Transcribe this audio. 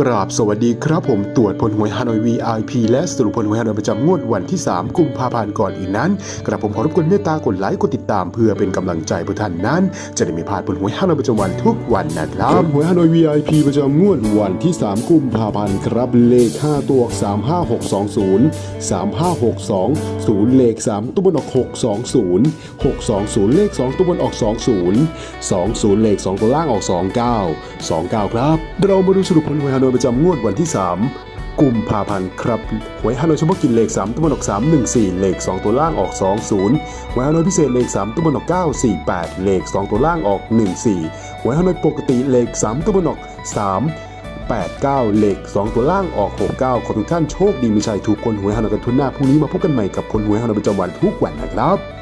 กราบสวัสดีครับผมตรวจผลหวยฮานอย VIP และสรุปผลหวยฮานอยประจำงวดวันที่ 3 กุมภาพันธ์ก่อนอีกนั้น กระผมขอรบกวนเมตตากดไลค์กดติดตามเพื่อเป็นกำลังใจเพื่อท่านนั้น จะได้ไม่พลาดผลหวยฮานอยประจำวันทุกวันนะครับหวยฮานอย VIP ประจำงวดวันที่ 3 กุมภาพันธ์ครับเลข 5 ตัว35620 3562 0 เลข 3 ตัวบนออก 620 620 เลข 2 ตัวบนออก 20 20 เลข 2 ตัวล่างออก 29 29 ครับ เรามาดูสรุปผลหวยฮานอยประจำงวดวันที่ 3 กุมภาพันธ์ครับ หวยฮานอยเฉพาะกินเลข 3ตัวบนออก 314 เลข 2 ตัวล่างออก 20 หวยฮานอยพิเศษเลข 3ตัวบนออก 948 เลข 2 ตัวล่างออก 14 หวยฮานอยปกติเลข 3ตัวบนออก 3 89เลข2ตัวล่างออก 69 ขอทุกท่านโชคดีมีชัยถูกคนหวยฮานอยกันทุนหน้าพรุ่งนี้มาพบกันใหม่กับคนหวยฮานอยประจำวันทุกวันนะครับ